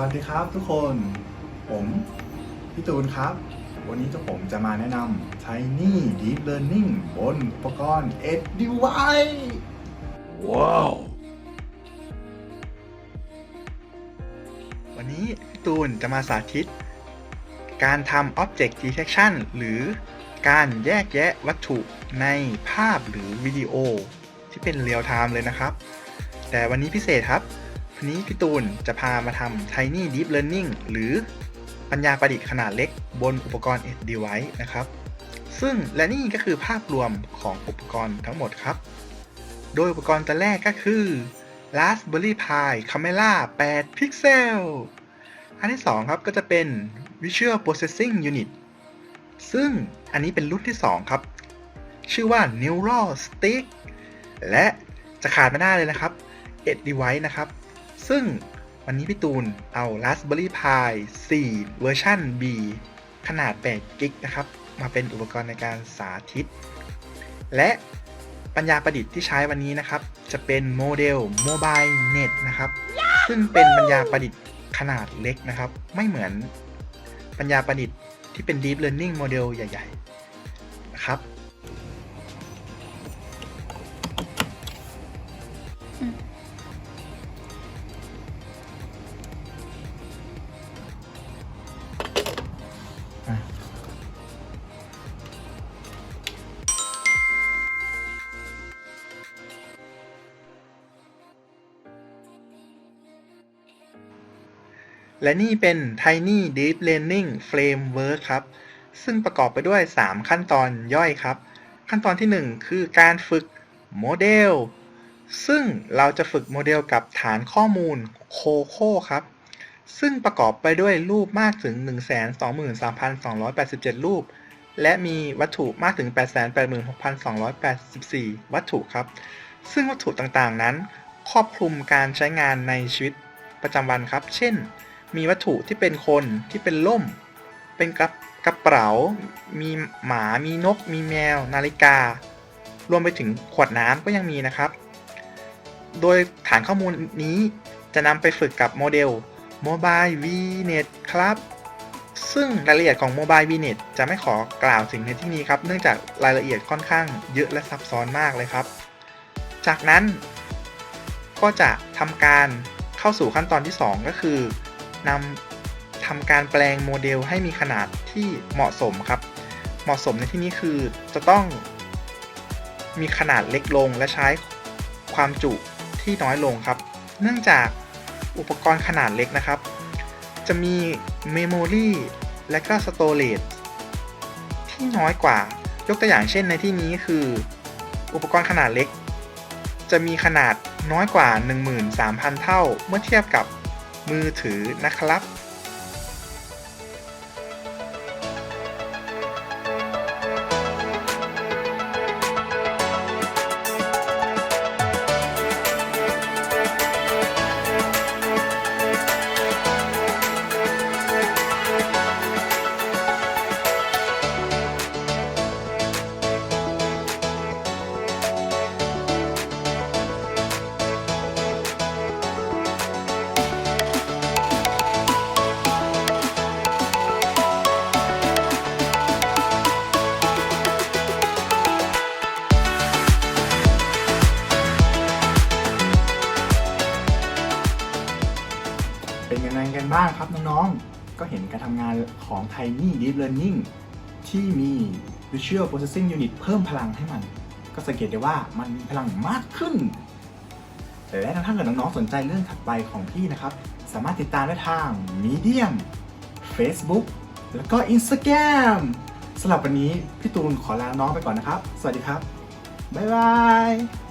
วัสดีครับทุกคน ผมพี่ตูนครับ วันนี้เจ้าผมจะมาแนะนำ Tiny Deep Learning บนอุปกรณ์ Ed Device ว้าว วันนี้พี่ตูนจะมาสาธิต การทำ Object Detection หรือการแยกแยะวัตถุในภาพหรือวิดีโอ ที่เป็นเรียลไทม์เลยนะครับ แต่วันนี้พิเศษครับ วันนี้พี่ตูนจะพามาทำ Tiny Deep Learning หรือปัญญาประดิษฐ์ขนาดเล็กบนอุปกรณ์ Edge Device นะครับ ซึ่งและนี่ก็คือภาพรวมของอุปกรณ์ทั้งหมดครับ โดยอุปกรณ์ตัวแรกก็คือ Raspberry Pi Camera 8 Pixel อันที่ 2 ครับก็จะเป็น Visual Processing Unit ซึ่งอันนี้เป็นรุ่นที่ 2 ครับ ชื่อว่า Neural Stick และจะขาดไม่ได้เลยนะครับ Edge Device นะครับ ซึ่งวันนี้พี่ตูนเอา Raspberry Pi 4 เวอร์ชัน B ขนาด8กิกนะครับ มาเป็นอุปกรณ์ในการสาธิต และปัญญาประดิษฐ์ที่ใช้วันนี้นะครับ จะเป็นโมเดล Mobile Net นะครับ ซึ่งเป็นปัญญาประดิษฐ์ขนาดเล็กนะครับ ไม่เหมือนปัญญาประดิษฐ์ที่เป็น Deep Learning โมเดลใหญ่ ๆ นะครับ และนี่เป็น Tiny Deep Learning Framework ครับ ซึ่งประกอบไปด้วย 3 ขั้นตอนย่อยครับ ขั้นตอนที่ 1 คือการฝึกโมเดล ซึ่งเราจะฝึกโมเดลกับฐานข้อมูลโคโค่ครับ ซึ่งประกอบไปด้วยรูปมากถึง 123,287 รูป และมีวัตถุมากถึง 886,284 วัตถุครับ ซึ่งวัตถุต่างๆนั้น ครอบคลุมการใช้งานในชีวิตประจำวันครับ เช่น มีวัตถุที่เป็นคนที่เป็นล่ม เป็นกระกระเป๋า มีหมา มีนก มีแมว นาฬิกา รวมไปถึงขวดน้ำก็ยังมีนะครับ โดยฐานข้อมูลนี้จะนำไปฝึกกับโมเดล Mobile VNet ครับ ซึ่งรายละเอียดของ Mobile VNet จะไม่ขอกล่าวถึงในที่นี้ครับ เนื่องจากรายละเอียดค่อนข้างเยอะและซับซ้อนมากเลยครับ จากนั้นก็จะทำการเข้าสู่ขั้นตอนที่ 2 ก็คือ นำทำการแปลงโมเดลให้มีขนาดที่เหมาะสมครับ เหมาะสมในที่นี้คือจะต้องมีขนาดเล็กลงและใช้ความจุที่น้อยลงครับ เนื่องจากอุปกรณ์ขนาดเล็กนะครับ จะมีเมมโมรีและก็สโตร a g e ที่น้อยกว่ายกตัวอย่างเช่นในที่นี้คือ อุปกรณ์ขนาดเล็ก จะมีขนาดน้อยกว่า 13,000 เท่าเมื่อเทียบกับ มือถือนะครับ เป็นยังไงกันบ้างครับน้องๆ ก็เห็นการทำงานของ Tiny Deep Learning ที่มี Visual Processing Unit เพิ่มพลังให้มัน ก็สังเกตได้ว่ามันมีพลังมากขึ้น และถ้าเกิดน้องๆ สนใจเรื่องถัดไปของพี่นะครับ สามารถติดตามได้ทาง Medium Facebook แล้วก็ Instagram สำหรับวันนี้พี่ตูนขอลาน้องไปก่อนนะครับ สวัสดีครับ บ๊ายบาย